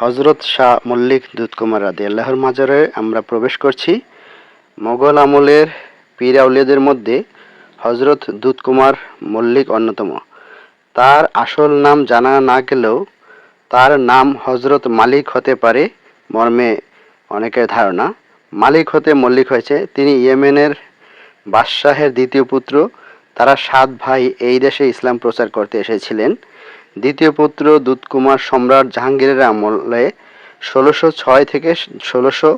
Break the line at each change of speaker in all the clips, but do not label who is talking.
হজরত শাহ মল্লিক দুধকুমার রাদি আল্লাহর মাজারে আমরা প্রবেশ করছি। মোগল আমলের পীর আউলিয়াদের মধ্যে হজরত দুধকুমার মল্লিক অন্যতম। তার আসল নাম জানা না গেলেও তার নাম হজরত মালিক হতে পারে মর্মে অনেকের ধারণা। মালিক হতে মল্লিক হয়েছে। তিনি ইয়েমেনের বাদশাহের দ্বিতীয় পুত্র। তারা সাত ভাই এই দেশে ইসলাম প্রচার করতে এসেছিলেন। দ্বিতীয় পুত্র দুধকুমার সম্রাট জাহাঙ্গীরের আমলে ষোলোশো ছয় থেকে ষোলোশো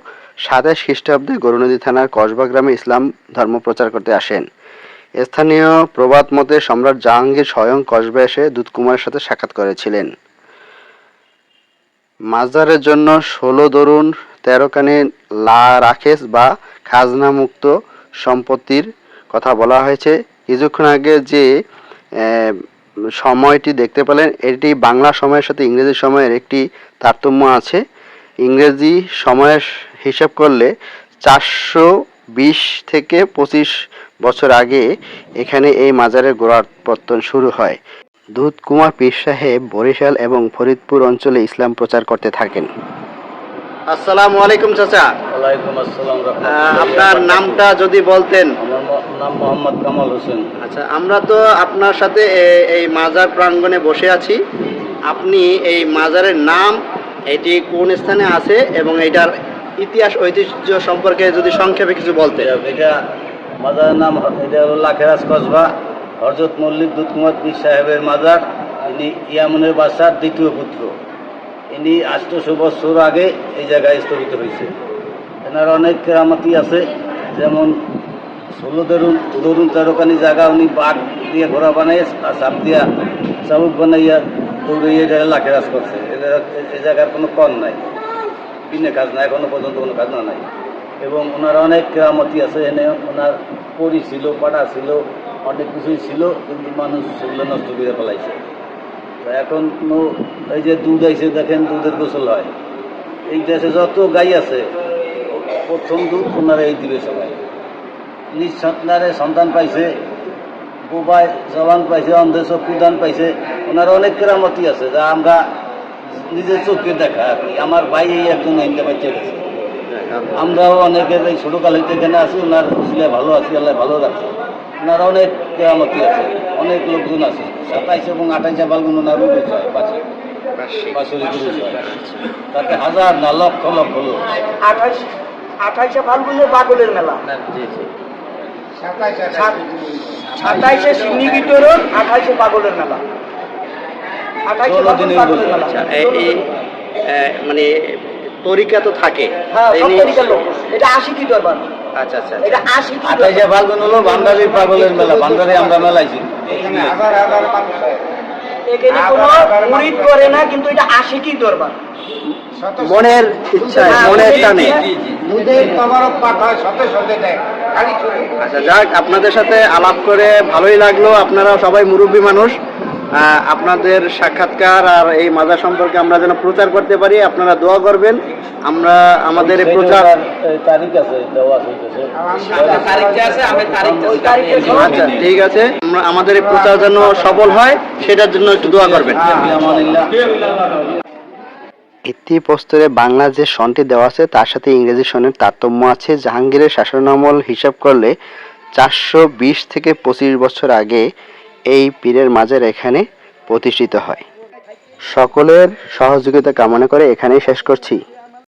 সাতাশ খ্রিস্টাব্দে গরুনদী থানার কসবা গ্রামে ইসলাম ধর্ম প্রচার করতে আসেন। স্থানীয় প্রবাদ মতে সম্রাট জাহাঙ্গীর স্বয়ং কসবা এসে দুধকুমারের সাথে সাক্ষাৎ করেছিলেন। মাজারের জন্য ষোলো দরুন তেরো কানে লা রাখেস বা খাজনা মুক্ত সম্পত্তির কথা বলা হয়েছে। কিছুক্ষণ আগে যে সময়টি দেখতে পেলেন এটি বাংলা সময়ের সাথে ইংরেজি সময়ের একটি তারতম্য আছে। ইংরেজি সময়ের হিসাব করলে চারশো বিশ থেকে পঁচিশ বছর আগে এখানে এই মাজারের গোড়ার গোড়াপত্তন শুরু হয়। দুধ কুমার পীর সাহেব বরিশাল এবং ফরিদপুর অঞ্চলে ইসলাম প্রচার করতে থাকেন। আসসালামু আলাইকুম চাচা। আপনার নামটা যদি বলতেন।
আমার নাম মোহাম্মদ কামাল হোসেন।
আচ্ছা আমরা তো আপনার সাথে এই মাজার প্রাঙ্গণে বসে আছি। আপনি এই মাজারের নাম এটি কোন স্থানে আছে এবং এটার ইতিহাস ঐতিহ্য সম্পর্কে যদি সংক্ষেপে কিছু বলতে।
এটা- এটা মাজারের নাম এটা হলো লাখেরাজ কসবা হরজত মল্লিক দুধকুমার পীর সাহেবের মাজার ইনি ইয়ামনের বাসার দ্বিতীয় পুত্র। ইনি আষ্টশো বছর আগে এই জায়গায় স্থগিত হয়েছে। এনার অনেক কেরামতি আছে যেমন ষোলো দরুন দরুন তেরোখানি জায়গা উনি বাঘ দিয়ে ঘোড়া বানাই আর সাপ দিয়া চাবুক বানাইয়া দৌড়িয়ে এটা লাখেরাজ করছে। এই জায়গার কোনো কর নাই। বিনে কাজ নাই, এখনও পর্যন্ত কোনো কাজ নাই। এবং ওনার অনেক কেরামতি আছে এনে, ওনার পরি ছিল, পাড়া ছিল, অনেক কিছুই ছিল, কিন্তু মানুষ সেগুলো নষ্ট করে ফেলাইছে। তো এখন কোনো এই যে দুধ আইছে, দেখেন দুধের গোসল হয়। এই দেশে যত গাই আছে প্রথম দুধ ওনারা এই দিবে সবাই। নিজ সন্তানের সন্তান পাইছে বোবায় জবান পাইছে অন্ধে চক্ষু দান পাইছে ওনার অনেক কেরামতি আছে যা আমরা নিজের চোখে দেখা আর কি। আমার ভাই এই একজন এনকে বাচ্চা গেছে আমরাও অনেকের এই ছোটোকালে যেখানে আছি ওনার ছেলে ভালো আছি আল্লাহ ভালো রাখছে। ওনার অনেক কেরামতি আছে অনেক লোকজন আছে। সাতাইশ এবং আঠাইশে ফাল্গুন ওনার রূপে হয় পাশে তাতে হাজার না লক্ষ লক্ষ লোক।
আঠাইশে ফাল্গুনে বাগলের মেলা।
জি জি।
সাতাইশে সিন্নি বিতরণ আঠাইশে পাগলের মেলা।
আচ্ছা মানে তরিকা তো থাকে।
হ্যাঁ দরবার।
আচ্ছা আচ্ছা
এটা আশিকি
আঠাইশে ফাল্গুন হলো ভান্ডারির পাগলের মেলা। ভান্ডারে আমরা মেলাইছি।
এখানে কোনো মুরিদ করে না কিন্তু এটা আশিকি দরবার।
মনের ইচ্ছা মনের টানে। আচ্ছা যাক আপনাদের সাথে আলাপ করে ভালোই লাগল। আপনারা সবাই মুরব্বী মানুষ। আপনাদের সাক্ষাৎকার আর এই মাজার সম্পর্কে আমরা যেন প্রচার করতে পারি আপনারা দোয়া করবেন। আমরা আমাদের এই প্রচার
তারিখ আছে দেওয়া হইতেছে
ওই তারিখে সব
আচ্ছা ঠিক আছে। আমাদের এই প্রচার যেন সফল হয় সেটার জন্য একটু দোয়া করবেন। ভিত্তিপ্রস্তরে বাংলা যে সনটি দেওয়া আছে, তার সাথে ইংরেজি সনের তারতম্য আছে। জাহাঙ্গীরের শাসনামল হিসাব করলে চারশো বিশ থেকে পঁচিশ বছর আগে এই পীরের মাজার এখানে প্রতিষ্ঠিত হয়। সকলের সহযোগিতা কামনা করে এখানেই শেষ করছি।